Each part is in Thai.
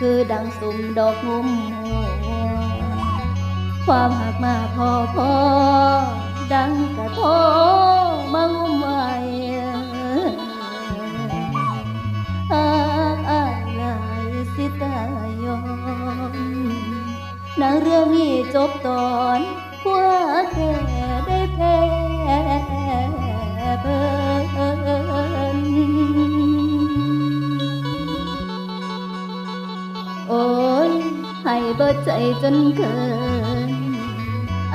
ตุ่มดอกงุมหัวความหักมาพอพอดังกระโทมางุมไว้หาอายหลายสิตายยอมนังเรื่องนี้จบตอนหัวแก่ได้แพ้เบิ่น ดใจจนเกิน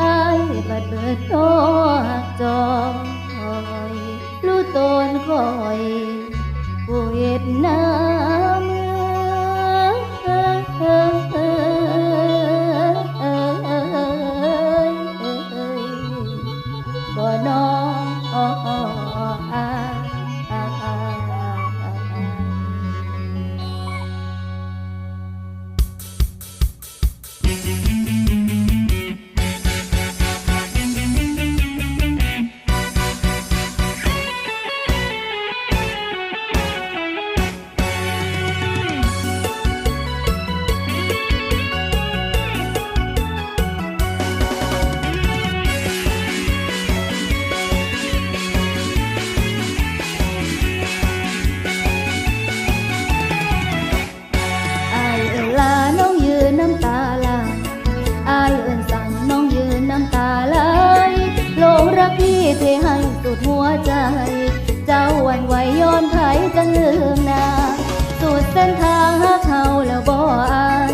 อายบัดเบิดโทษจอยรู้ตนคอยผู้เฮ็ดน้า ลืมนาสุดเส้นทางหาเขาแล้วบ่อาย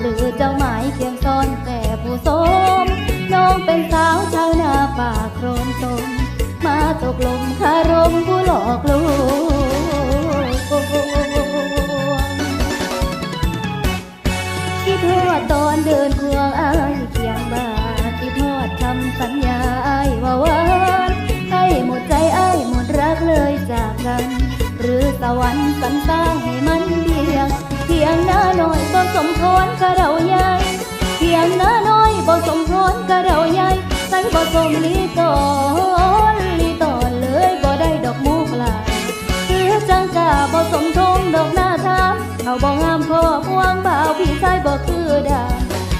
หรือเจ้าหมายเพียงซ่อนแต่ผู้สมน้องเป็นสาวชาวนาป่าโครนตมมาตกลมคารมผู้หลอกลวงคิดทอดตอนเดินควงอายเคียงบ่าคิดทอดคำสัญญาอายว่าหวานให้หมดใจอาย วรรค์สรรสร้างให้มันเพียงเพียงหน้าน่อยบ่สมพรกะเราใหญ่เพียงหน้าน้อยบ่สมพรกะเราใหญ่ใส่บ่สมลีตอนลีตอนเลยบ่ได้ดอกมูกลาคือจังกาบ่สมทงดอกหน้าทามเขาบ่งามพอพวงบ่าวพี่ชายบ่คือดา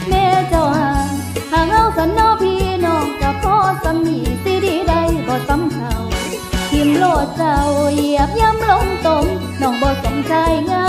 แม่เจ้าห่างห่างเอาสันนอพี่น้องกับพ่อสำนีสิดีได้บ่สำเขาทิมโลดเจ้า น้อง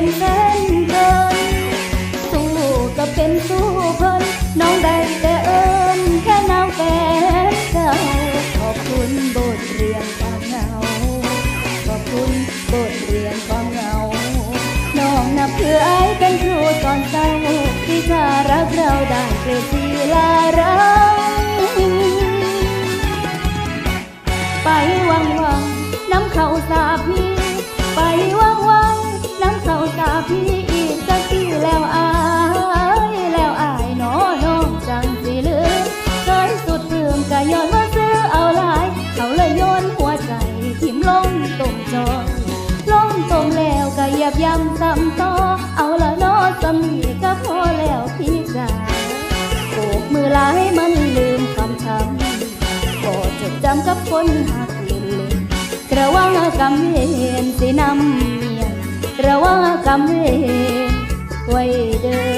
เป็นแฟนเกินสู้ก็เป็นสู้เพิ่นน้องได้แต่เอิญแค่น้ำแฟนเก่าขอบคุณบทเรียนความเหงาขอบคุณบทเรียนความเหงาน้องนับถือไอ้เป็นครูสอนเศร้าที่ชารักเราได้เกรดทีลารังไปวังวังน้ำเขาสาพีไปวังำนีก็พอแล้วพี่จ๋าโบกมือลาให้มันลืมคำช้ำก็จดจำกับคนหักเล่นเล่นระวังกำเวนสินำเมียนระวังกำเวนไว้เด้อ